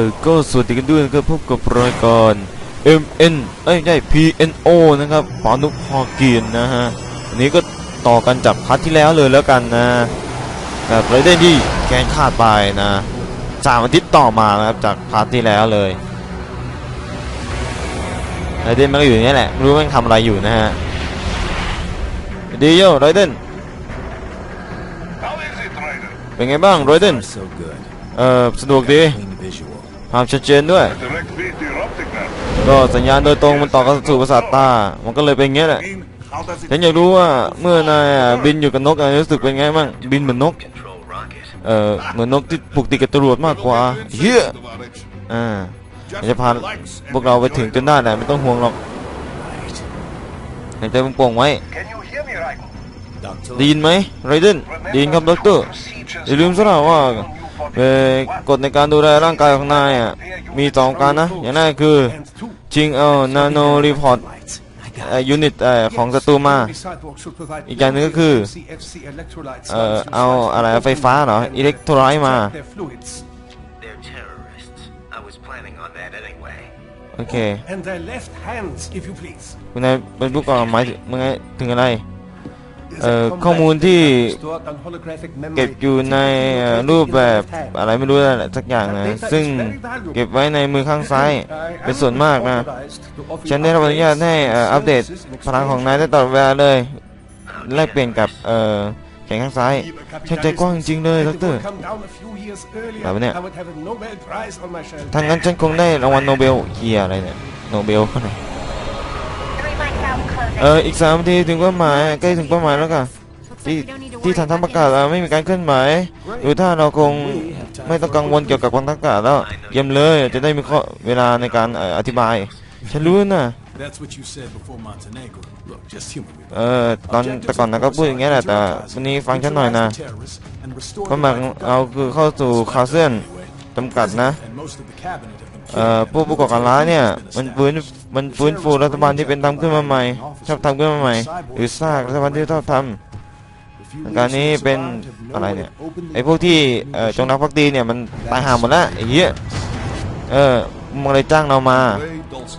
เออก็สวัสดีกันด้วยนะครับพบกับรายการ MN เอ้ยไม่ใช่ PNO นะครับปานุพอเกียนนะฮะวันนี้ก็ต่อกันจากพาร์ทที่แล้วเลยแล้วกันนะกับไรเดนที่แกงขาดไปนะสามอาทิตย์ต่อมานะครับจากพาร์ทที่แล้วเลยไรเดนมันก็อยู่อย่างนี้แหละไม่รู้มันทำอะไรอยู่นะฮะดีโยไรเดน How is it, Ryder? เป็นไงบ้างไรเดน So good. เออสะดวกดี Clean visual. ภาพชัดเจนด้วย ก็สัญญาณโดยตรงมันต่อกันสู่ประสาทตา มันก็เลยเป็นอย่างเงี้ยแหละฉันอยากรู้ว่าเมื่อนายบินอยู่กับนกอะรู้สึกเป็นไงบ้างบินเหมือนนก เออเหมือนนกที่ผูกติดกับจรวดมากกว่าเฮียอ่าจะพาพวกเราไปถึงจนได้แหละไม่ต้องห่วงหรอกหายใจโป่งๆไว้ได้ยินไหมไรเดนได้ยินครับด็อกเตอร์อย่าลืมซะนะว่า กฎในการดูแลร่างกายของนายอะมีสองการนะ อย่างแรกคือจริงเอานาโนรีพอร์ต Right. I got เอ่อยูนิตเอ่อของศัตรูมา อีกอย่างหนึ่งก็คือเอ่อเอาอะไรไฟฟ้าเหรออิเล็กโทรไลต์มา They're terrorists. I was planning on that anyway. โอเค And their left hands, if you please. คุณนายเป็นผู้ก่อหมายถึงมึงไงถึงอะไรเอ่อ ข้อมูลที่เก็บอยู่ในเอ่อรูปแบบอะไรไม่รู้นั่นแหละสักอย่างนะ ซึ่งเก็บไว้ในมือข้างซ้ายเป็นส่วนมากนะ ฉันได้รับอนุญาตให้เอ่ออัปเดตพลังของนายได้ตลอดเวลาเลยแลกเปลี่ยนกับเอ่อแขนข้างซ้ายฉันใจกว้างจริงๆเลยดรแบบเนี้ยถ้างั้นฉันคงได้รางวัลโนเบลเฮียอะไรเนี่ย โนเบลเท่าไหร่ เอออีกสามนาทีถึงเป้าหมายใกล้ถึงเป้าหมายแล้วกันที่ที่ฐานทัพอากาศเราไม่มีการเคลื่อนไหวดูถ้าเราคงไม่ต้องกังวลเกี่ยวกับกองทัพอากาศแล้วเยี่ยมเลยจะได้มีข้อเวลาในการเอ่ออธิบายฉันรู้นะ That's what you said before Montenegro. Look, just humor me. เออตอนแต่ก่อนนะก็พูดอย่างเงี้ยแหละแต่วันนี้ฟังฉันหน่อยนะ Terrorists and restore ความหมายของเราคือเข้าสู่คาเซียนจำกัดนะ ผู้ประกอบการร้ายเนี่ยมันฟื้นมันฟื้นฟูรัฐบาลที่เป็นทำขึ้นมาใหม่ ชอบทำขึ้นมาใหม่ หรือสร้างรัฐบาลที่ชอบทำการนี้เป็นอะไรเนี่ยไอ้พวกที่เออจงรักภักดีเนี่ยมันตายห่าหมดแล้วไอ้เหี้ยเออมึงเลยจ้างเรามา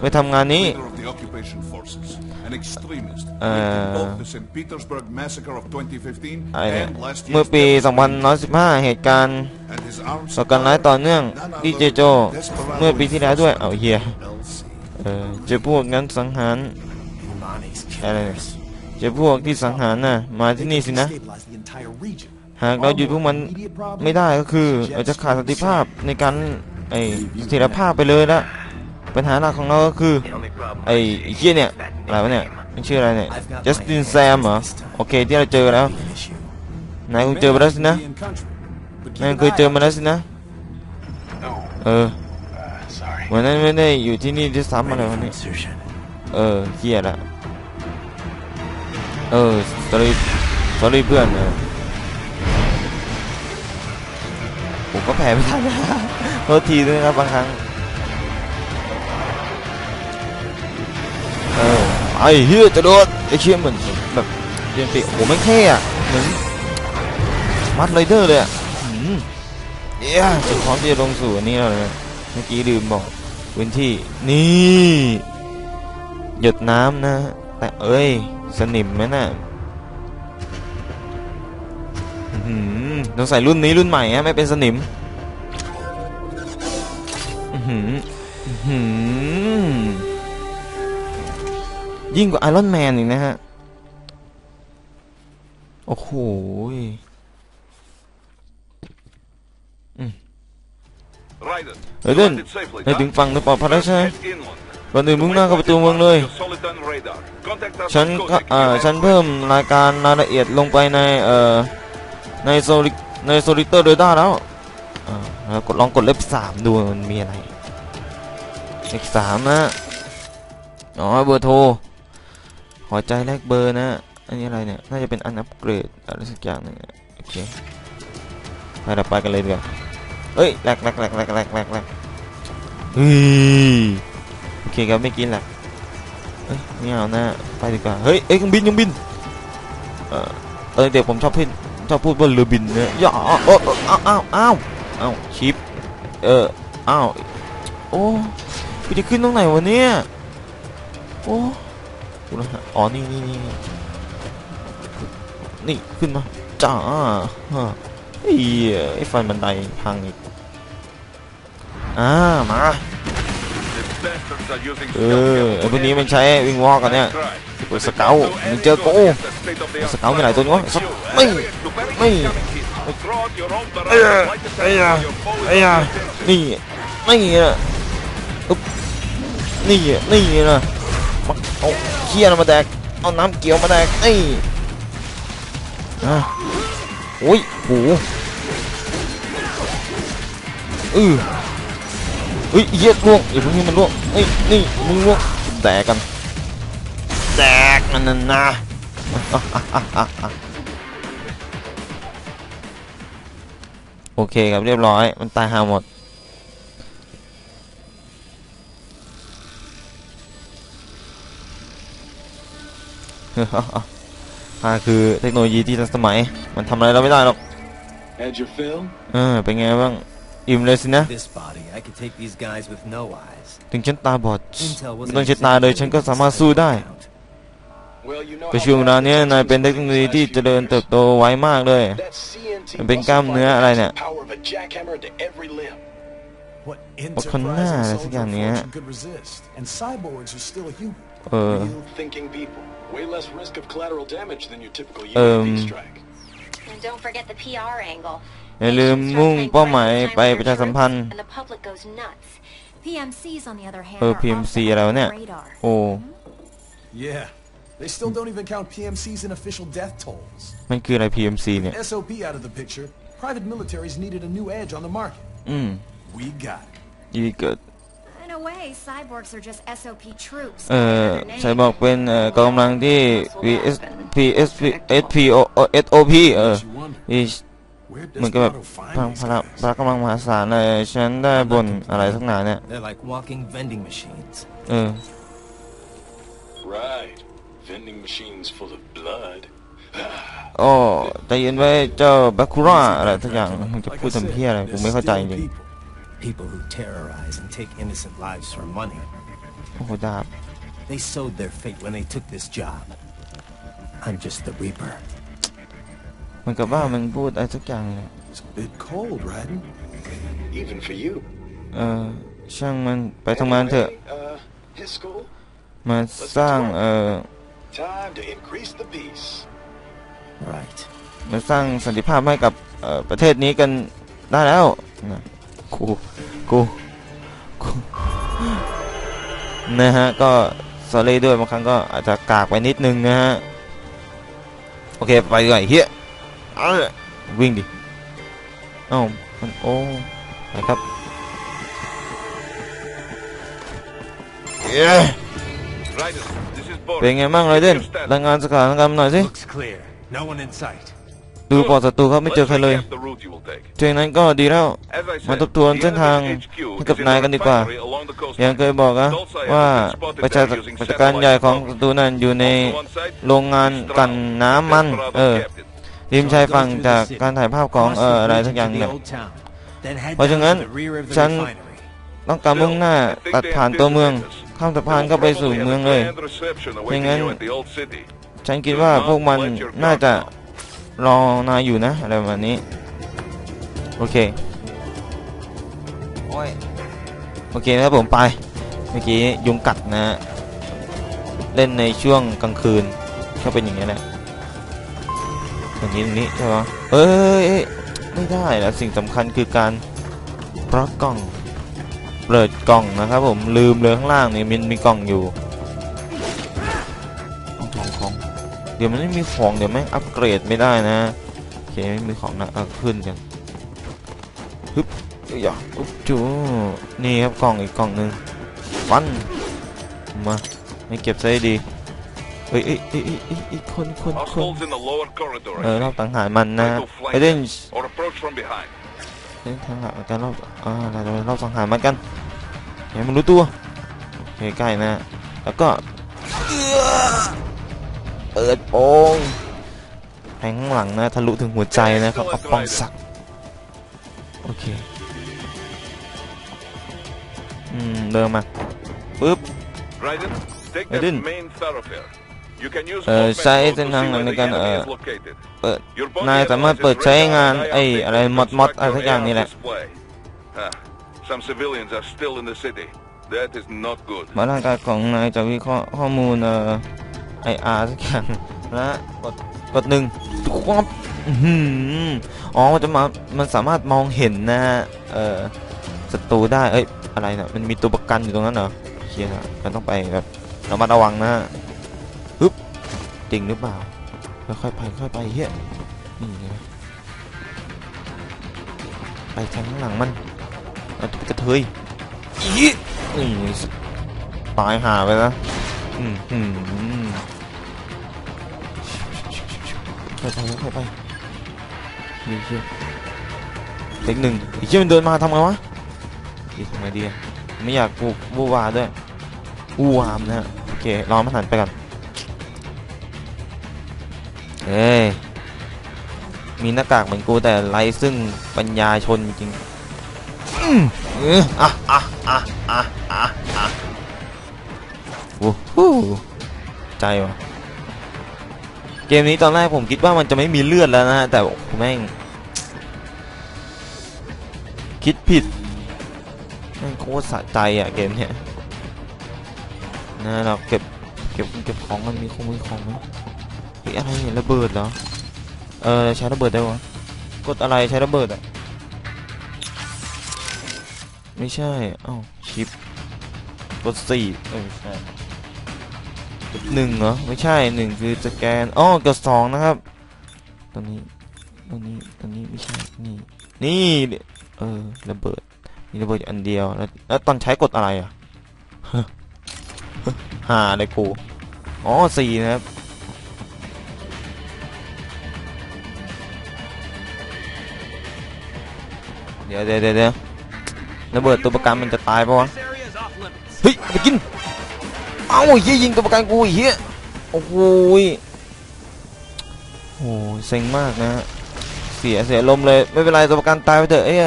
ไปทำงานนี้ Leader of the occupation forces, an extremist, Uh, linked in both the St. Petersburg massacre of 2015อะไรเนี่ย and last เมื่อ year's ปี terrorist 2015 เหตุการณ์ and his arms ก่อการร้ายต่อเนื่องที่เจโจ เมื่อปีที่แล้วด้วย เอาเฮียเออเจอพวกงั้นสังหาร Money's อะไรเนี่ย killers. เจอพวกที่สังหารน่ะ มาที่นี่สินะ stabilize the entire region. หากเราหยุดพวกมันไม่ได้ก็คือ เราจะขาดสติภาพในการไอ้เสถียรภาพไปเลยละปัญหาหลักของเราก็คือ The only problem ไอ้ I ไอ้ see เหี้ย is เนี่ย that อะไรวะเนี่ย name. มันชื่ออะไรเนี่ย I've got my Justin hands Sam on เหรอ this time. โอเคที่เราเจอแล้ว An issue. นายคงเจอมาแล้วสินะ Be in country. But keep นาย an เคย eye เจอ out. มาแล้วสินะ No, เออ uh, sorry. วันนั้นไม่ได้อยู่ที่นี่ที่ซ้ำอะไร Ready วัน for นี้ insertion. เออเฮียละเออ sorry sorry เพื่อนเออผมก็แพ้ไม่ทันนะโทษทีด้วยนะครับบางครั้ง ไอ้เฮียจะโดดไอ้เชี่ยเหมือนแบบเรียนปีโอ้โหไม่งเท่อะเหมือนมัดไรเดอร์เลยอะหืมเย้จะพร้อมที่จะลงสู่อันนี้แล้วนะเมื่อกี้ลืมบอกพื้นที่นี่ หยดน้ำนะ แต่เอ้ย สนิมไหมน่ะอื้อหืมต้องใส่รุ่นนี้รุ่นใหม่ฮะไม่เป็นสนิมอื้อหืออื้อหือ ยิ่งกว่าไอรอนแมนอีกนะฮะ โอ้โหย Ryder, เฮ้ยเดิน landed safely, ในถึง huh? ฝั่งโดยปลอดภัยแล้วใช่ไหม Head inland. ก่อนอื่นมุ่งหน้าเข้าประตูเมืองเลย Soliton radar. Contact us ฉัน on ก็ Kozik เอ่อฉันเพิ่มรายการรายละเอียดลงไปในเอ่อในโซลิในโซลิเตอร์เดต้าแล้วอ่าแล้วกดลองกดเลขสามดูมันมีอะไรเลขสามนะ อ๋อเบอร์โทร หัวใจแลกเบอร์นะ อันนี้อะไรเนี่ย น่าจะเป็นอันอัปเกรดอะไรสักอย่างหนึงโอเคไปเราไปกันเลยดีกว่าเอ้ยแลกแลกแลกแลกแลกแลกแลกเฮ้ยโอเคครับไม่กินแหละเอ้ยไม่เอานะไปดีกว่า เฮ้ย เอ้ยเครื่องบินเครื่องบิน เออตอนเด็กผมชอบพูดชอบพูดว่าเรือบินเนี่ยอย่าอ้าวอ้าวอ้าวอ้าวอ้าวชิป เออ อ้าว โอ้กูจะขึ้นตรงไหนวะเนี่ย โอ้ กูนะฮะอ๋อ นี่นี่นี่นี่ ขึ้นมา จ้าฮะไอ้เฮียไอ้ฟันบันไดพังอีก อ่า มา เออไอ้พวกนี้มันใช้วิ่งวอกกันเนี่ยตัวสเกลมึงเจอกูสเกลมีหลายตัวนี่วะสักไม่ไม่เอ้ยเอ้ยเอ้ยนี่นี่นะอึ๊บนี่นี่นะ มาเอาเขี้ยนมาแดกเอาน้ำเกี๊ยวมาแดกนี่อะโอ้ยโหเออเฮ้ยเหี้ยล่วงอย่าพิ่งให้มันล่วงเฮ้นี่มึงล่วงแดกกันแตกมันนนะโอเคครับเรียบร้อยมันตายหาหมด อ่าคือเทคโนโลยีที่ทันสมัย มันทำอะไรเราไม่ได้หรอก Had your fill? เออเป็นไงบ้าง อิ่มเลยสินะ This body, I could take these guys with no eyes. ถึงฉันตาบอด Intel ไม่ wasn't ต้องใช้ตาเลยฉันก็สามารถสู้ได้ Well, you know แต่ช่วงเวลาเนี้ยนายเป็นเทคโนโลยีที่เจริญเติบโตไวมากเลย That CNT มันเป็นกล้ามเนื้ออะไรเนี่ย power of a jackhammer to every limb. What คนหน้า enterprising อะไรสักอย่าง soldier เนี้ย fortune could resist? And cyborgs are still human. เออ Real thinking people. Way less risk of collateral damage than your typical Um, UAV strike. And don't forget the PR angle. อย่าลืมมุ่งเป้าหมายไปประชาสัมพันธ์ And the public goes nuts. PMCs, on the other hand, เออ are PMC off the อะไรวะเนี่ย radar. โอ้ Yeah. They still don't even count PMCs in official death tolls. มันคืออะไร PMC เนี่ย SOP out of the picture, private militaries needed a new edge on the market. อืม We got it. ยีเกิ เอ by อ another ใช่ name. บอกเป็นเอ่อกองกำลังที่ VS PSP SPO SOP เออ Makes you wonder, ที่ where เหมือนกับแบบ Desperado พลัง find พ these ลัง guys? พละกำลังมหาศาลเลยฉันได้บนอะไรสักหนาเนี่ย They're like walking vending machines. เออ Right. Vending machines full of blood. โอ้ใจเย็นไว้เจ้าแบคคูร่าอะไรสักอย่างมึงจะ Like พูด I ทำเพี้ย said, อะไรกู they're ไม่เข้าใจ still จริง people. People who terrorize and take innocent lives for money. โอ้โหดาบ They sowed their fate when they took this job. I'm just the Reaper. เหมันกับว่ามันพูดอะไรสักอย่างเนี่ย It's a bit cold, Raiden. Even for you. เออช่างมันไปทำงานเถอะ Anyway, uh, his school. มาสร้างเออ Time to increase the peace. Right. มาสร้างสันติภาพให้กับเอ่อประเทศนี้กันได้แล้วนะ กูกูกูนะฮะก็สอรี่ด้วยบางครั้งก็อาจจะกากไปนิดนึงนะฮะโอเคไปดีกว่าไอ้เฮียเอาเลยวิ่งดิเอ้ามันโอ้ไปครับเย้ Raiden, this is เป็น Boris. ไงบ้างไรเด่นรายงานสถานการณ์หน่อยสิ ดูปอดศัตรูครับไม่เจอใครเลย recap the route you will take. เช่นนั้นก็ดีแล้ว มาทบทวนเส้นทางให้กับนายกันดีกว่า อย่างเคยบอกนะว่าประชาประชาการใหญ่ของศัตรูนั้นอยู่ในโรงงานกันน้ำมัน เออริมชายฝั่งจากการถ่ายภาพของเอออะไรสักอย่างเนี่ยเพราะฉะนั้นฉันต้องการมุ่งหน้าตัดผ่านตัวเมือง ข้ามสะพานเข้าไปสู่เมืองเลยอย่างนั้นฉันคิดว่าพวกมันน่าจะ รอนายอยู่นะ อะไรประมาณนี้ โอเค โอ้ย โอเคนะครับผมไป เมื่อกี้ยุงกัดนะฮะเล่นในช่วงกลางคืนก็เป็นอย่างนี้แหละอย่างนี้อย่างนี้ใช่ปะเอ้ยเอ้ยไม่ได้แล้วสิ่งสำคัญคือการปลั๊กกล่อง เปิดกล่องนะครับผมลืมเลยข้างล่างนี่มันมีกล่องอยู่ ดี๋ยวมันไม่มีของเดี๋ยวแม่งอัปเกรดไม่ได้นะโอเคไม่มีของนะเอาขึ้นกันฮึบอย่าอุ๊บจูนี่ครับกล่องอีกกล่องหนึ่งฟันมาไม่เก็บซะให้ดีเอ้ยเอ้ยเอ้ยเอ้ยเอ้ยเอ้ยคนคนคน Hostiles in the lower corridor. เออรอบสังหารมันนะ Try to flank ไอเดน them or approach from behind. เล่นทางหลังกันรอบอ่าเราจะรอบสังหารมันกันอย่าให้มันรู้ตัวโอเคใกล้นะแล้วก็ เอื้อเปิดโปงแทงข้างหลังนะทะลุถึงหัวใจนะครับเอาปองสักโอเค อืม เดินมาปึ๊บ Raiden, take I the didn't. main thoroughfare. You can use เอ่อ combat ใช้ mode เส้น to ทาง see หลัง where ใน the การ enemy เอ่อ is located. เปิด Your body นายสามารถเปิด analyzes ใช้ radar งาน and ไอ้ dial อะไร data มอด to มอด construct อะไร your สักอย่าง AR นี่แหละ display. Ah, some civilians are still in the city. That is not good. มาร่างกายของนายจะวิเคราะห์ข้อมูลเอ่อ ไออาร์สักอย่างและกดกดหนึ่งครับอื้อหืออ๋อมันจะมามันสามารถมองเห็นนะฮะเอ่อศัตรูได้เอ้ยอะไรนี่ยมันมีตัวประกันอยู่ตรงนั้นเหรอเฮียนะมันต้องไปแบบระมัดระวังนะฮะฮึบจริงหรือเปล่าค่อยๆไปค่อยๆไปเฮียนี่ไงไปทางหลังมันกระเทยอีนี่ตายหาไปแล้วอืม ค่อยๆค่อยๆไปนี่เชี่ยเด็กหนึ่งไอ้เชี่ยมันเดินมาทำไงวะอีกทำไงดีอะไม่อยากกูบูวาด้วยบูวามนะฮะโอเครอมันหันไปก่อนเอ้ยมีหน้ากากเหมือนกูแต่ไรซึ่งปัญญาชนจริงอืมเอออะอะอะอะอะอะโอ้โหใจวะ เกมนี้ตอนแรกผมคิดว่ามันจะไม่มีเลือดแล้วนะฮะแต่แม่งคิดผิดแม่งโคตรสะใจอะเกมเนี้ยนะเราเก็บเก็บเก็บของมันมีคงมีของไหมเฮ้ยอะไรเนี่ยระเบิดเหรอเออใช้ระเบิดได้วะกดอะไรใช้ระเบิดอะไม่ใช่เอ้าชิปกดสี่เออไม่ใช่ หนึ่งเหรอ ไม่ใช่หนึ่งคือสแกนอ๋อกดสองนะครับตรงนี้ตรงนี้ตรงนี้ไม่ใช่นี่นี่เออระเบิดมีระเบิดอันเดียวแล้วแล้วตอนใช้กดอะไรอะหาเลยกูอ๋อสี่นะครับเดี๋ยวเดี๋ยวเดี๋ยวระเบิดตัวประกันมันจะตายปะวะเฮ้ยไปกิน เอ้าเฮียยิงตัวประกันกูเฮียโอ้โหยโอ้เซ็งมากนะฮะเสียเสียลมเลยไม่เป็นไรตัวประกันตายไปเถอะเอ้ย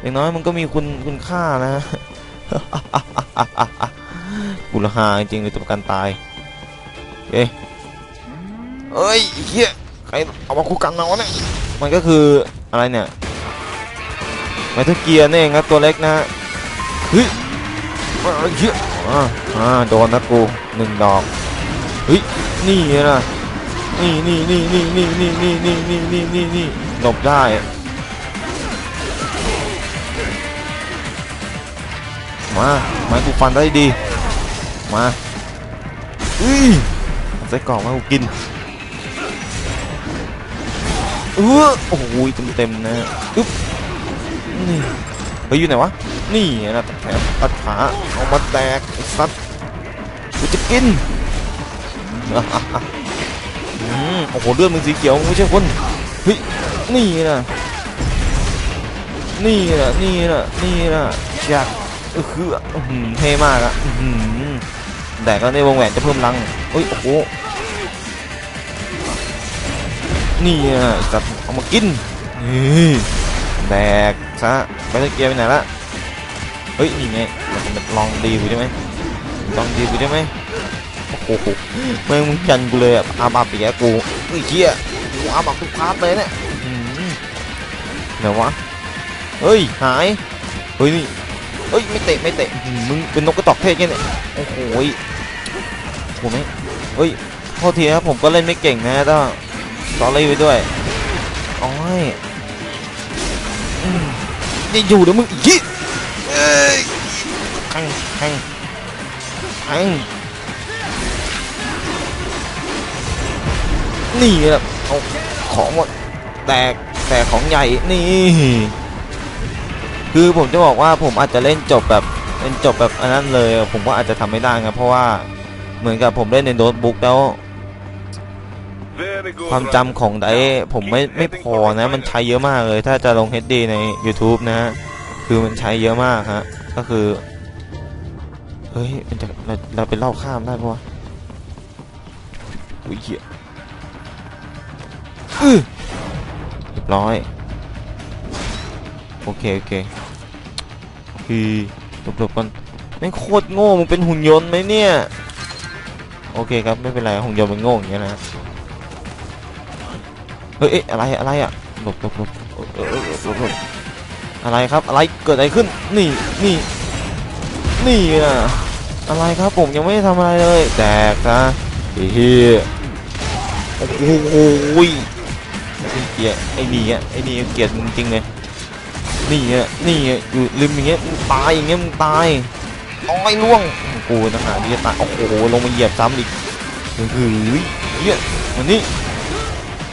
อย่างน้อยมันก็มีคุณคุณค่านะกุลหาจริงเลยตัวประกันตายเอ้ยเอ้ยไอ้เฮียใครเอามาคู่กันเราเนี่ยมันก็คืออะไรเนี่ยไมทัลเกียร์นี่เองครับตัวเล็กนะฮะเฮ้ยอ่าเหี้ย อ่าอ่าโดนนะกูหนึ่งดอกเฮ้ยนี่นะนี่นี่นี่นี่นี่นี่นี่นี่นี่นี่นี่นี่หลบได้มาไม้กูฟันได้ดี มาอุ้ยใส่กล่องมากูกินเออโอ้โหเต็มเต็มนะอึ๊บนี่ เฮ้ยอยู่ไหนวะ นี่นะตัดแขนตัดขาเอามาแตกไอ้สัตว์กูจะกินอืมโอ้โหเลือดมึงสีเขียวมึงไม่ใช่คนเฮ้ยนี่นะนี่นะนี่นะนี่นะจักเออคือเท่มากอะอื้อหือแดกแล้วในวงแหวนจะเพิ่มรังเฮ้ยโอ้โหนี่นะไอ้สัตว์เอามากินนี่แดก ซะไปตะเกียบไปไหนละเฮ้ยนี่ไงมันลองดีกูใช่ไหมลองดีกูใช่ไหมโอ้โหแม่งมึงจันกูเลยอะอาบับอีกแล้วกูเฮ้ยเชี่ยกูอาบับทุกพาร์ทเลยเนี่ยอื้อหือไหนวะเฮ้ยหายเฮ้ยนี่เฮ้ยไม่เตะไม่เตะมึงเป็นนกกระตอกเทศแค่เนี่ยโอ้โหยโอ้โหไม่เฮ้ยโทษทีครับผมก็เล่นไม่เก่งนะต้องสอรี่ไว้ด้วยอ้อืม นี่อยู่เดี๋ยวมึงอีกเอ้ยแทงแทงแทงนี่แหละเอาของหมดแตกแตกของใหญ่นี่ คือผมจะบอกว่าผมอาจจะเล่นจบแบบเล่นจบแบบอันนั้นเลย ผมก็อาจจะทำไม่ได้ครับเพราะว่าเหมือนกับผมเล่นในโน้ตบุ๊กแล้ว Very good. ความจำของไดผมไม่ไม่พอนะ มันใช้เยอะมากเลย ถ้าจะลง HD ใน YouTube นะฮะ คือมันใช้เยอะมากฮะ ก็คือ เฮ้ยมันจะเราเราไปเล่าข้ามได้ปะวะอุ้ยเหี้ยเรียบร้อย โอเค โอเคคือหลบๆก่อนไม่งโคตรโง่ มึงเป็นหุ่นยนต์ไหมเนี่ย โอเคครับ ไม่เป็นไร หุ่นยนต์มันโง่อย่างเงี้ยนะ เฮ้ยอะไรอะไรอะหลบหลบหลบออเออเออหลบหลบอะไรครับอะไรเกิดอะไรขึ้นนี่นี่นี่อะอะไรครับผมยังไม่ได้ทำอะไรเลยแตกนะเหี้ยโอ้โหไอ้เกียไอ้นี่อะไอ้นี่เกลียดจริงเลยนี่อะนี่อะอยู่ริมอย่างเงี้ยมึงตายอย่างเงี้ยมึงตายเอาไม่ล่วงกูทหารที่จะตายโอ้โหลงมาเหยียบซ้ำอีกเฮ้ยเฮียมันนี่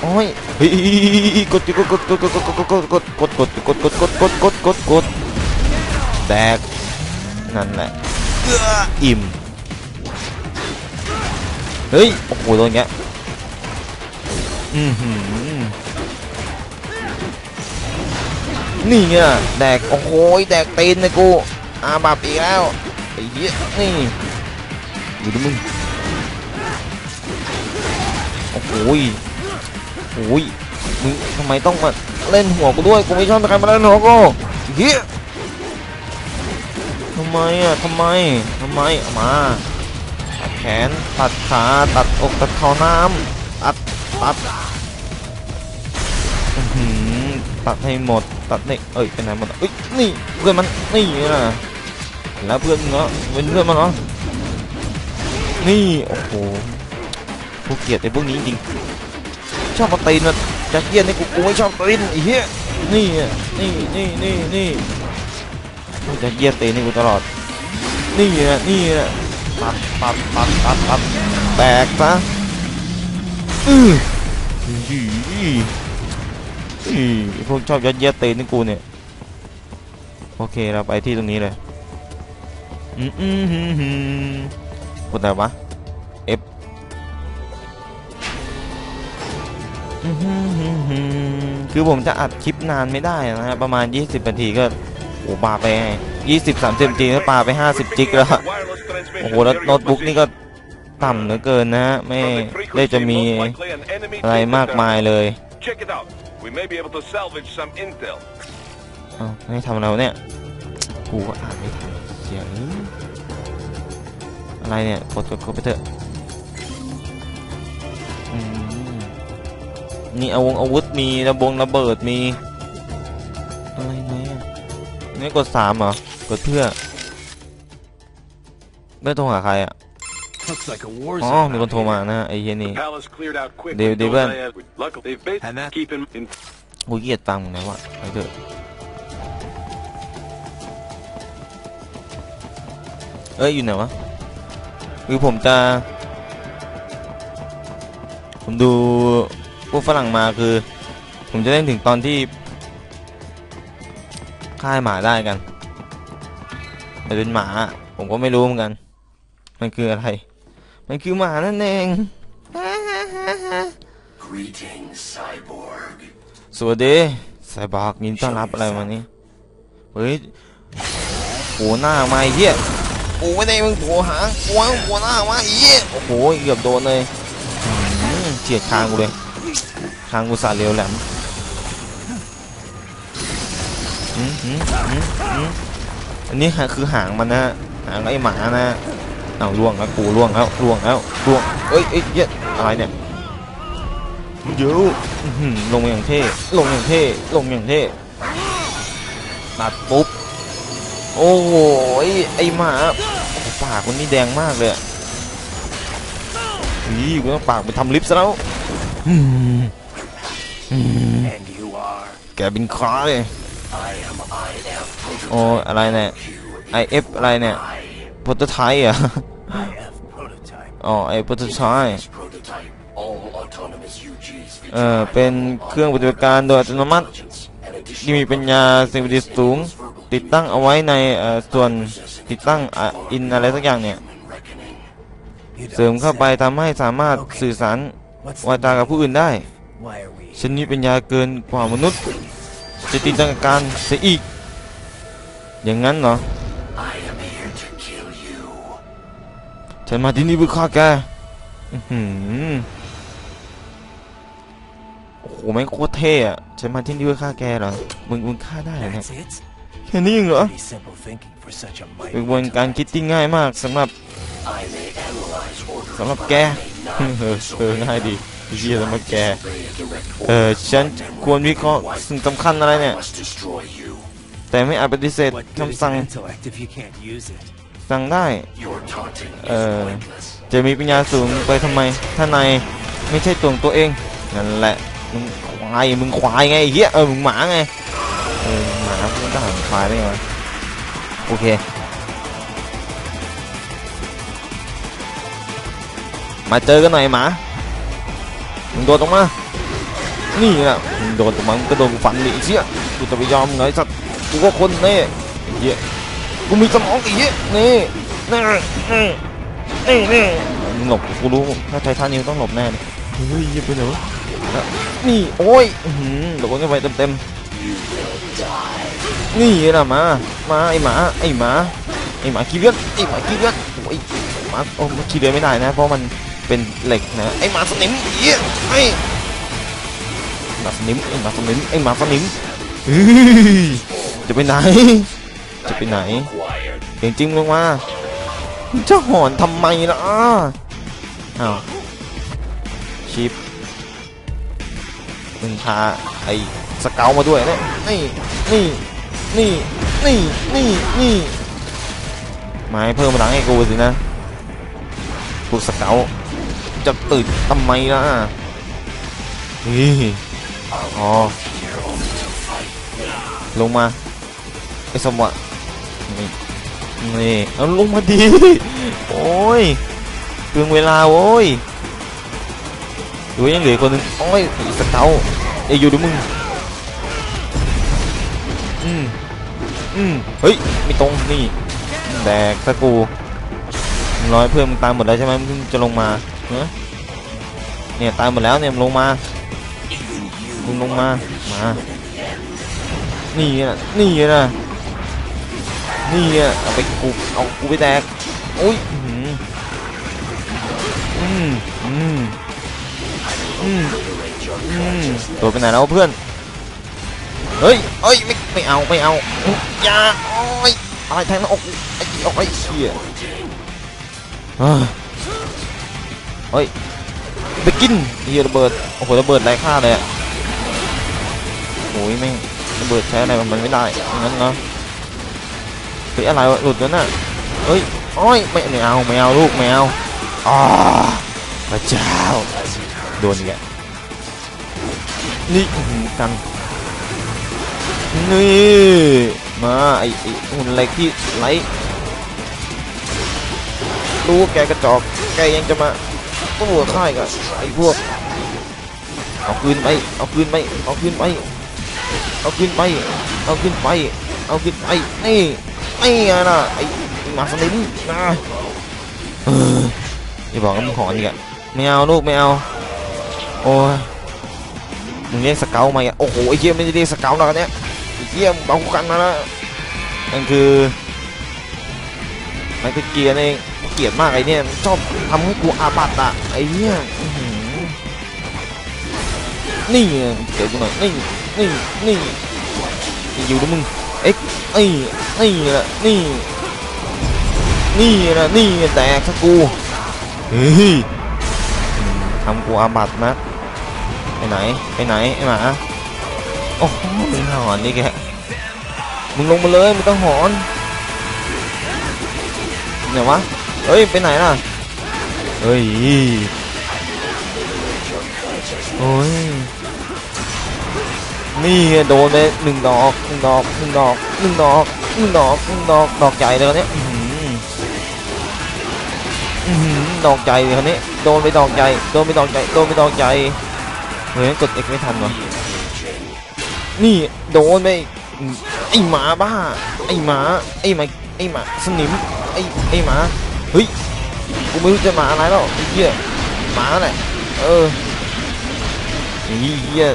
โอ้ยเฮ้ยกดกดกดกดกดกดกดกดกดกดกดกดกดกดกดกดกดแตกนั่นแหละอิ่มเฮ้ยโอ้โหโดนเงี้ยอือหือนี่ไงแดกโอ้โหแดกตีนเลยกูอาบับอีกแล้วไอ้เหี้ยนี่อยู่ดิมึงโอ้โห โอ้ยมึงทำไมต้องมาเล่นหัวกูด้วยกูไม่ชอบใครมาเล่นหัวกูเฮียทำไมอะทำไมทำไมมาตัดแขนตัดขาตัดอกตัดคอน้ำตัดตัดหือตัดให้หมดตัดนี่เอ้ยเป็นไหนหมดเอ้ยนี่เพื่อนมันนี่นะแล้วเพื่อนเหรอเป็นเพื่อนมันเหรอนี่โอ้โหพวกเกียดไอ้พวกนี้จริง ชอบมาตีนมาจักเยียนนี่กูกูไม่ชอบตีนไอ้เหี้ยนี่อะนี่นี่นี่นี่จักเยียนตีนนี่กูตลอด นี่อะนี่อะปัดปัดปัดปัดปัดแตกซะอือหืออือพวกชอบยัดเยียดตีนนี่กูเนี่ยโอเคเราไปที่ตรงนี้เลยอืมอืมหืมหืมกดไหนวะ คือผมจะอัดคลิปนานไม่ได้นะฮะประมาณ 20นาทีก็โอ้ปาไป 20 30จีก็ปาไป 50 จิกแล้วโอ้โหแล้วโน้ตบุ๊กนี่ก็ต่ำเหลือเกินนะฮะไม่ได้จะมีอะไรมากมายเลยอ๋อไม่ทำอะไรวเนี่ยกูก็อ่านไม่ทันเสียอะไรเนี่ยกดกดกดไปเถอะ มนี่อาวงอาวุธมีระบงระเบิดมีอะไรเนี่ยนี่กดสามเหรอกดเพื่อไม่โทรหาใครอะ Looks like a war อ๋อ zone. มีคนโทรมานะไอ้เฮียนี่ Palace cleared out quick. They- with they those went- I had. Luckily, they've been And that- keeping in กูเกลียดฟังมึงนะวะไปเถอะเอ้ยอยู่ไหนวะคือผมจะผมดู พวกฝรั่งมาคือ ผมจะเล่นถึงตอนที่ค่ายหมาได้กันแต่เป็นหมาอะผมก็ไม่รู้เหมือนกัน มันคืออะไร มันคือหมานั่นเอง สวัสดีสายบอกยินต้อนรับอะไรวันนี้เฮ้ยโผล่หน้ามาไอ้เหี้ยโอ้ไม่ได้มึงโผล่หางโอ้ยโผล่หน้ามาไอ้เหี้ยโอ้โหเกือบโดนเลยอื้อหือเฉียดคางกูเลย คางกูสาดเร็วแหลมอื้อหืออื้อหืออันนี้คือหางมันนะฮะหางไอ้หมานะเอาล่วงแล้วกูล่วงแล้วล่วงแล้วล่วงเอ้ยเอ้ยเหี้ยอะไรเนี่ยเดี๋ยวอื้อหือลงอย่างเท่ลงอย่างเท่ลงอย่างเท่ตัดปุ๊บโอ้โหไอ้ไอ้หมาโอ้โหปากมันนี่แดงมากเลยอะนี่กูต้องปากไปทำลิปซะแล้ว แกเป็นใครโอ้อะไรเนี่ย IF อะไรเนี่ยโปรโตไทป์เหรอะ IF prototype. อ๋อไอโปรโตไทป์ Prototype. All autonomous UGs เออเป็นเครื่องปฏิบัติการโดยอัตโนมัติที่มีปัญญาสิ่งประดิษฐ์สูง ติดตั้งเอาไว้ในเอ่อส่วนติดตั้งอะอินอะไรสักอย่างเนี่ย เสริมเข้าไปทำให้สามารถสื่อสารวาจากับผู้อื่นได้ Why are we ชนิดปัญญาเกินกว่ามนุษย์ จะจินตนาการเสียอีก อย่างนั้นเหรอ I am here to kill you. ฉันมาที่นี่เพื่อฆ่าแกอื้อหือโอ้โหแม่งโคตรเท่อะฉันมาที่นี่เพื่อฆ่าแกเหรอ มึงมึงฆ่าได้เหรอเนี่ย That's it? แค่นี้เองเหรอ Pretty simple thinking for such a เป็น mighty กระบวนการคิดที่ง่ายมากสำหรับสำหรับแกเออเออง่ายดีไอ้ เหี้ยสำหรับแก เออฉันควรวิเคราะห์สิ่งสำคัญอะไรเนี่ย แต่ไม่อาจปฏิเสธคำสั่ง สั่งได้ เออจะมีปัญญาสูงไปทำไม ถ้านายไม่ใช่ตัวของตัวเองนั่นแหละ มึงควาย มึงควายไงไอ้เหี้ยเออ มึงหมาไง เออหมามึงก็หันควายได้ไงวะโอเค มาเจอกันหน่อยหมา มึงโดดตรงมา นี่แหละมึงโดดตรงมามึงก็โดนกูฟันดิไอ้เชี่ยกูจะไปยอมมึงเหรอไอ้สัตว์กูก็คนนี่ไอ้เหี้ยกูมีสมองอีกเยอะนี่นี่นี่นี่นี่มึงหลบกูรู้ถ้าไททันนิวต้องหลบแน่เลยเฮ้ยอย่าไปเหรอแล้วนี่โอ้ยอื้อหือโดนเข้าไปเต็มเต็มๆนี่นะมามาไอหมาไอหมาไอหมาขี้เลือดไอหมาขี้เลือดโอ้ยหมาโอ้มันขี้เลือดไม่ได้นะเพราะมัน เป็นเหล็กนะไอหมาสนิมเหี้ยไอหมาสนิมไอหมาสนิมไอหมาสนิมเฮ้ยจะไปไหน จะไปไหนเสียงจริงลงมาจะหอนทำไมล่ะอ้าวชิปมึงพาไอ้สเกลมาด้วยนะนี่นี่นี่นี่นี่นี่มาให้เพิ่มพลังให้กูสินะกูสเกล จะตื่นทำไมล่ะนี่อ๋อลงมาไอ้สมวะนี่นี่เอาลงมาดีโอ้ยเปลืองเวลาโว้ยดูยังเหลือคนหนึงโอ้ยไอีสเกาเอ้อยู่ดูมึงอืมอืมเฮ้ยไม่ตรงนี่แดกตะกูร้อยเพื่อนมึงตายหมดแล้วใช่ไหมมึงจะลงมา เนอะเนี่ยตายหมดแล้วเนี่ยลงมามึงลงมา มา นี่นะนี่นะนี่อะเอาไปกูเอากูไปแตกอุ้ยอื้อหืออืมอืมอืมอืมตัวไปไหนแล้วเพื่อนเฮ้ยเฮ้ยไม่ไม่เอาไม่เอาอย่าโอ้ยอะไรแทงหน้าอกไอ้โอ้ยเชี่ยเฮ้ย เฮ้ยไปกินเฮียระเบิดโอ้โหระเบิดไร้ค่าเลยอะโอ้ยแม่ระเบิดใช้อะไรมันไม่ได้งั้นเนาะเฮ้ยอะไรวะหลุดแล้วน่ะเฮ้ยโอ้ยไม่ไม่เอาไม่เอาลูกไม่เอาอ๋อพระเจ้าโดนอีกแล้วนี่กันนี่มาไอ้ไอหุ่นเหล็กที่ไหลรู้แกกระจอกแกยังจะมา ตัวค่ายกับไอ้พวกเอาคืนไปเอาคืนไปเอาคืนไปเอาคืนไปเอาคืนไปเอาคืนไปนี่ไอ้ไงนะไอ้มาสลิมนะอย่าบอกว่ามึงหอนอีกอะไม่เอาลูกไม่เอาโอ้ยมึงเรียกสเกลมาอะโอ้โหไอ้เหี้ยไม่ได้เรียกสเกลนะกันเนี้ยไอ้เหี้ยมเบากันมานะนั่นคือมันคือเกียร์เอง เกลียดมากไอ้เนี่ยชอบทำให้กูอาบัตอะไอ้เหี้ยนี่ไงเจอกูหน่อยนี่นี่นี่อยู่ด้วยมึงเอ็กนี่นี่ละนี่นี่ละนี่แตกสักกูเฮ้ยทำกูอาบัตนะไปไหนไปไหนไอ้หมาโอ้โหมึงหอนนี่แกมึงลงมาเลยไม่ต้องหอนไหนวะ เฮ้ยไปไหนล่ะเฮ้ยโอ้ยนี่โดนไปหนึ่งดอกหนึ่งดอกหนึ่งดอกหนึ่งดอกหนึ่งดอกหนึ่งดอกดอกใหญ่เลยคนนี้อื้อหืออื้อหือดอกใหญ่เลยคนนี้โดนไปดอกใหญ่โดนไปดอกใหญ่โดนไปดอกใหญ่เฮ้ยกดเอกไม่ทันวะนี่โดนไปไอหมาบ้าไอหมาไอหมาไอหมาสนิมไอไอหมา เฮ้ย กูไม่รู้จะหมาอะไรแล้วไอ้เหี้ยหมาแหละเออไอ้เหี้ย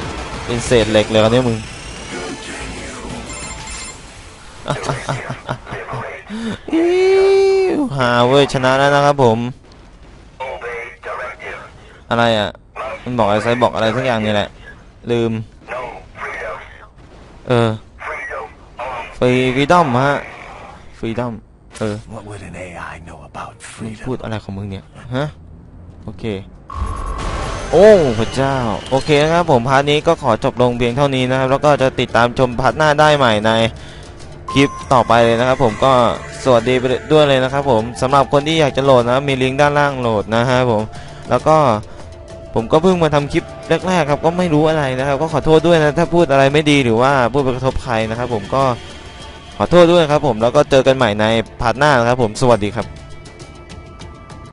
เป็นเศษเหล็กเลยอันนี้มึงอิ๊วหาเว้ยชนะแล้วนะครับผม อะไรอะ มันบอกอะไรไซบอกอะไรสักอย่างนี่แหละ ลืม เออฟรีดอมฮะฟรีดอม เออ What would an AI know about มึง freedom? พูดอะไรของมึงเนี่ย ฮะ โอเค โอ้พระเจ้า โอเคนะครับผมพาร์ทนี้ก็ขอจบลงเพียงเท่านี้นะครับ แล้วก็จะติดตามชมพาร์ทหน้าได้ใหม่ในคลิปต่อไปเลยนะครับผมก็สวัสดีไปด้วยเลยนะครับผมสำหรับคนที่อยากจะโหลดนะมีลิงก์ด้านล่างโหลดนะฮะผมแล้วก็ผมก็เพิ่งมาทำคลิปแรกๆครับก็ไม่รู้อะไรนะครับ ก็ขอโทษด้วยนะถ้าพูดอะไรไม่ดีหรือว่าพูดไปกระทบใครนะครับผมก็ ขอโทษด้วยครับผมแล้วก็เจอกันใหม่ในพาร์ทหน้านะครับผมสวัสดีครับ